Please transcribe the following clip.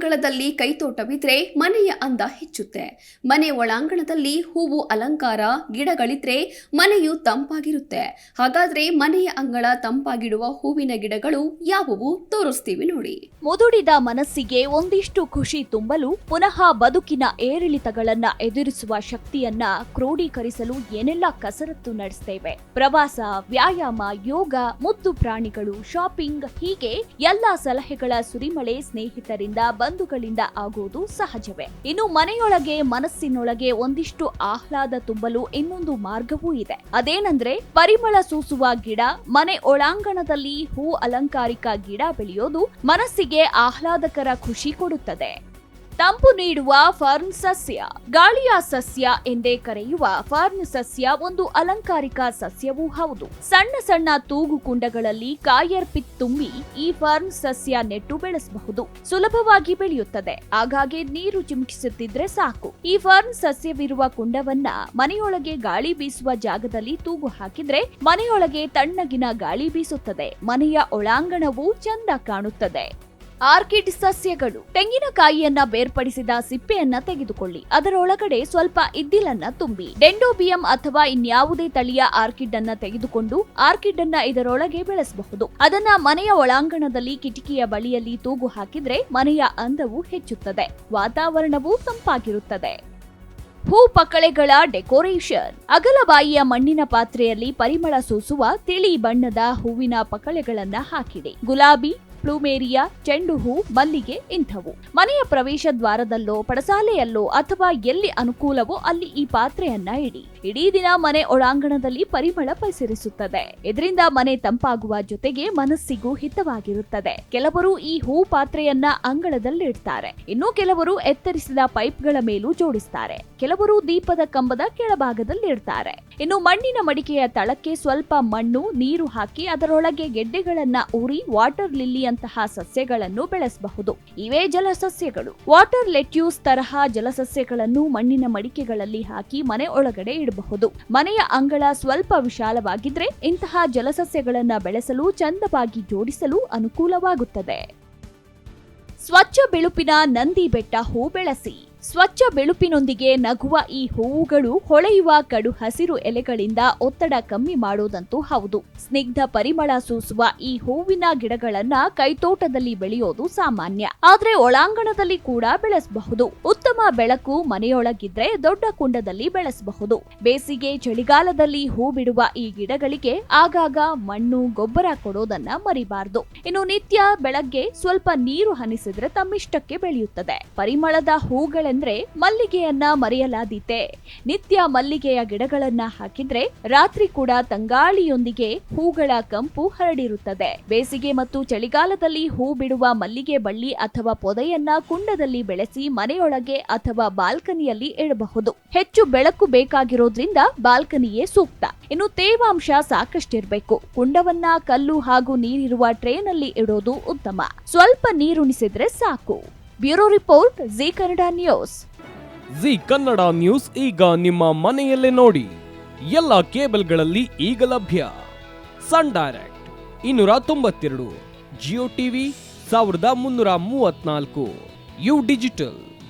ಅಂಗಳದಲ್ಲಿ ಕೈತೋಟವಿದ್ರೆ ಮನೆಯ ಅಂದ ಹೆಚ್ಚುತ್ತೆ. ಮನೆ ಒಳಾಂಗಣದಲ್ಲಿ ಹೂವು, ಅಲಂಕಾರ, ಗಿಡಗಳಿದ್ರೆ ಮನೆಯು ತಂಪಾಗಿರುತ್ತೆ. ಹಾಗಾದ್ರೆ ಮನೆಯ ಅಂಗಳ ತಂಪಾಗಿಡುವ ಹೂವಿನ ಗಿಡಗಳು ಯಾವುವು ತೋರಿಸ್ತೀವಿ ನೋಡಿ. ಮುದುಡಿದ ಮನಸ್ಸಿಗೆ ಒಂದಿಷ್ಟು ಖುಷಿ ತುಂಬಲು ಪುನಃ ಬದುಕಿನ ಏರಿಳಿತಗಳನ್ನ ಎದುರಿಸುವ ಶಕ್ತಿಯನ್ನ ಕ್ರೋಢೀಕರಿಸಲು ಏನೆಲ್ಲ ಕಸರತ್ತು ನಡೆಸ್ತೇವೆ? ಪ್ರವಾಸ, ವ್ಯಾಯಾಮ, ಯೋಗ, ಮುದ್ದು ಪ್ರಾಣಿಗಳು ಶಾಪಿಂಗ್ ಹೀಗೆ ಎಲ್ಲಾ ಸಲಹೆಗಳ ಸುರಿಮಳೆ ಸ್ನೇಹಿತರಿಂದ ಬಂಧುಗಳಿಂದ ಆಗುವುದು ಸಹಜವೇ. ಇನ್ನು ಮನೆಯೊಳಗೆ, ಮನಸ್ಸಿನೊಳಗೆ ಒಂದಿಷ್ಟು ಆಹ್ಲಾದ ತುಂಬಲು ಇನ್ನೊಂದು ಮಾರ್ಗವೂ ಇದೆ. ಅದೇನಂದ್ರೆ, ಪರಿಮಳ ಸೂಸುವ ಗಿಡ, ಮನೆ ಒಳಾಂಗಣದಲ್ಲಿ ಹೂ ಅಲಂಕಾರಿಕ ಗಿಡ ಬೆಳೆಯೋದು ಮನಸ್ಸಿಗೆ ಆಹ್ಲಾದಕರ ಖುಷಿ ಕೊಡುತ್ತದೆ. ತಂಪು ನೀಡುವ ಫರ್ನ್ ಸಸ್ಯ, ಗಾಳಿಯ ಸಸ್ಯ ಎಂದೇ ಕರೆಯುವ ಫರ್ನ್ ಸಸ್ಯ ಒಂದು ಅಲಂಕಾರಿಕ ಸಸ್ಯವೂ ಹೌದು. ಸಣ್ಣ ಸಣ್ಣ ತೂಗು ಕುಂಡಗಳಲ್ಲಿ ಕಾಯರ್ಪಿತ್ ತುಂಬಿ ಈ ಫರ್ನ್ ಸಸ್ಯ ನೆಟ್ಟು ಬೆಳೆಸಬಹುದು. ಸುಲಭವಾಗಿ ಬೆಳೆಯುತ್ತದೆ. ಆಗಾಗ್ಗೆ ನೀರು ಚಿಮುಕಿಸುತ್ತಿದ್ರೆ ಸಾಕು. ಈ ಫರ್ನ್ ಸಸ್ಯವಿರುವ ಕುಂಡವನ್ನ ಮನೆಯೊಳಗೆ ಗಾಳಿ ಬೀಸುವ ಜಾಗದಲ್ಲಿ ತೂಗು ಹಾಕಿದ್ರೆ ಮನೆಯೊಳಗೆ ತಣ್ಣಗಿನ ಗಾಳಿ ಬೀಸುತ್ತದೆ. ಮನೆಯ ಒಳಾಂಗಣವೂ ಚಂದ ಕಾಣುತ್ತದೆ. ಆರ್ಕಿಡ್ ಸಸ್ಯಗಳು ತೆಂಗಿನಕಾಯಿಯನ್ನ ಬೇರ್ಪಡಿಸಿದ ಸಿಪ್ಪೆಯನ್ನ ತೆಗೆದುಕೊಳ್ಳಿ. ಅದರೊಳಗಡೆ ಸ್ವಲ್ಪ ಇದ್ದಿಲನ್ನ ತುಂಬಿ. ಡೆಂಡೋಬಿಯಂ ಅಥವಾ ಇನ್ಯಾವುದೇ ತಳಿಯ ಆರ್ಕಿಡ್ ಅನ್ನ ತೆಗೆದುಕೊಂಡು ಆರ್ಕಿಡ್ ಅನ್ನ ಇದರೊಳಗೆ ಬೆಳೆಸಬಹುದು. ಅದನ್ನ ಮನೆಯ ಒಳಾಂಗಣದಲ್ಲಿ ಕಿಟಕಿಯ ಬಳಿಯಲ್ಲಿ ತೂಗು ಹಾಕಿದ್ರೆ ಮನೆಯ ಅಂದವು ಹೆಚ್ಚುತ್ತದೆ. ವಾತಾವರಣವೂ ತಂಪಾಗಿರುತ್ತದೆ. ಹೂ ಪಕಳೆಗಳ ಡೆಕೋರೇಷನ್ ಅಗಲಬಾಯಿಯ ಮಣ್ಣಿನ ಪಾತ್ರೆಯಲ್ಲಿ ಪರಿಮಳ ಸೂಸುವ ತಿಳಿ ಬಣ್ಣದ ಹೂವಿನ ಪಕಳೆಗಳನ್ನ ಹಾಕಿಡಿ ಗುಲಾಬಿ ಪ್ಲೂಮೇರಿಯಾ ಚೆಂಡು ಹೂ ಮಲ್ಲಿಗೆ ಇಂಥವು. ಮನೆಯ ಪ್ರವೇಶ ದ್ವಾರದಲ್ಲೋ, ಪಡಸಾಲೆಯಲ್ಲೋ ಅಥವಾ ಎಲ್ಲಿ ಅನುಕೂಲವೋ ಅಲ್ಲಿ ಈ ಪಾತ್ರೆಯನ್ನ ಇಡಿ. ಇಡೀ ದಿನ ಮನೆ ಒಳಾಂಗಣದಲ್ಲಿ ಪರಿಮಳ ಪಸರಿಸುತ್ತದೆ. ಇದರಿಂದ ಮನೆ ತಂಪಾಗುವ ಜೊತೆಗೆ ಮನಸ್ಸಿಗೂ ಹಿತವಾಗಿರುತ್ತದೆ. ಕೆಲವರು ಈ ಹೂ ಪಾತ್ರೆಯನ್ನ ಅಂಗಳದಲ್ಲಿಡ್ತಾರೆ. ಇನ್ನು ಕೆಲವರು ಎತ್ತರಿಸಿದ ಪೈಪ್ಗಳ ಮೇಲೂ ಜೋಡಿಸ್ತಾರೆ. ಕೆಲವರು ದೀಪದ ಕಂಬದ ಕೆಳಭಾಗದಲ್ಲಿ ಇಡ್ತಾರೆ ಇನ್ನು ಮಣ್ಣಿನ ಮಡಿಕೆಯ ತಳಕ್ಕೆ ಸ್ವಲ್ಪ ಮಣ್ಣು, ನೀರು ಹಾಕಿ ಅದರೊಳಗೆ ಗೆಡ್ಡೆಗಳನ್ನ ಊರಿ, ವಾಟರ್ ಲಿಲ್ಲಿಯಂತಹ ಸಸ್ಯಗಳನ್ನು ಬೆಳೆಸಬಹುದು. ಇವೇ ಜಲಸಸ್ಯಗಳು. ವಾಟರ್ ಲೆಟ್ಯೂಸ್ ತರಹ ಜಲಸಸ್ಯಗಳನ್ನು ಮಣ್ಣಿನ ಮಡಿಕೆಗಳಲ್ಲಿ ಹಾಕಿ ಮನೆ ಒಳಗಡೆ ಇಡಬಹುದು. ಮನೆಯ ಅಂಗಳ ಸ್ವಲ್ಪ ವಿಶಾಲವಾಗಿದ್ರೆ ಇಂತಹ ಜಲಸಸ್ಯಗಳನ್ನು ಬೆಳೆಸಲು ಚಂದವಾಗಿ ಜೋಡಿಸಲು ಅನುಕೂಲವಾಗುತ್ತದೆ. ಸ್ವಚ್ಛ ಬಿಳುಪಿನ ನಂದಿ ಬೆಟ್ಟ ಹೂ ಬೆಳೆಸಿ. ಸ್ವಚ್ಛ ಬೆಳುಪಿನೊಂದಿಗೆ ನಗುವ ಈ ಹೂವುಗಳು ಹೊಳೆಯುವ ಕಡು ಹಸಿರು ಎಲೆಗಳಿಂದ ಒತ್ತಡ ಕಮ್ಮಿ ಮಾಡೋದಂತೂ ಹೌದು. ಸ್ನಿಗ್ಧ ಪರಿಮಳ ಸೂಸುವ ಈ ಹೂವಿನ ಗಿಡಗಳನ್ನ ಕೈತೋಟದಲ್ಲಿ ಬೆಳೆಯೋದು ಸಾಮಾನ್ಯ. ಆದ್ರೆ ಒಳಾಂಗಣದಲ್ಲಿ ಕೂಡ ಬೆಳೆಸಬಹುದು. ಉತ್ತಮ ಬೆಳಕು ಮನೆಯೊಳಗಿದ್ರೆ ದೊಡ್ಡ ಕುಂಡದಲ್ಲಿ ಬೆಳೆಸಬಹುದು. ಬೇಸಿಗೆ ಚಳಿಗಾಲದಲ್ಲಿ ಹೂ ಬಿಡುವ ಈ ಗಿಡಗಳಿಗೆ ಆಗಾಗ ಮಣ್ಣು, ಗೊಬ್ಬರ ಕೊಡೋದನ್ನ ಮರಿಬಾರದು. ಇನ್ನು ನಿತ್ಯ ಬೆಳಗ್ಗೆ ಸ್ವಲ್ಪ ನೀರು ಹನಿಸಿದ್ರೆ ತಮ್ಮಿಷ್ಟಕ್ಕೆ ಬೆಳೆಯುತ್ತದೆ. ಪರಿಮಳದ ಹೂಗಳೆಂದ್ರೆ ಮಲ್ಲಿಗೆಯನ್ನ ಮರೆಯಲಾದೀತೆ. ನಿತ್ಯ ಮಲ್ಲಿಗೆಯ ಗಿಡಗಳನ್ನ ಹಾಕಿದ್ರೆ ರಾತ್ರಿ ಕೂಡ ತಂಗಾಳಿಯೊಂದಿಗೆ ಹೂಗಳ ಕಂಪು ಹರಡಿರುತ್ತದೆ. ಬೇಸಿಗೆ ಮತ್ತು ಚಳಿಗಾಲದಲ್ಲಿ ಹೂ ಬಿಡುವ ಮಲ್ಲಿಗೆ ಬಳ್ಳಿ ಅಥವಾ ಪೊದೆಯನ್ನ ಕುಂಡದಲ್ಲಿ ಬೆಳೆಸಿ ಮನೆಯೊಳಗೆ ಅಥವಾ ಬಾಲ್ಕನಿಯಲ್ಲಿ ಇಡಬಹುದು. ಹೆಚ್ಚು ಬೆಳಕು ಬೇಕಾಗಿರೋದ್ರಿಂದ ಬಾಲ್ಕನಿಯೇ ಸೂಕ್ತ. ಇನ್ನು ತೇವಾಂಶ ಸಾಕಷ್ಟಿರಬೇಕು. ಕುಂಡವನ್ನ, ಕಲ್ಲು ಹಾಗೂ ನೀರಿರುವ ಟ್ರೇನಲ್ಲಿ ಇಡೋದು ಉತ್ತಮ. ಸ್ವಲ್ಪ ನೀರುಣಿಸಿದ್ರೆ ಸಾಕು. Bureau report, Zee Kannada news. Zee Kannada news ಈಗ ನಿಮ್ಮ ಮನೆಯಲ್ಲೇ ನೋಡಿ. ಎಲ್ಲ ಕೇಬಲ್ಗಳಲ್ಲಿ ಈಗ ಲಭ್ಯ. ಸನ್ ಡೈರೆಕ್ಟ್ ಇನ್ನೂರ ತೊಂಬತ್ತೆರಡು, ಜಿಯೋ ಟಿವಿ ಸಾವಿರದ ಮುನ್ನೂರ ಮೂವತ್ನಾಲ್ಕು ಯು ಡಿಜಿಟಲ್.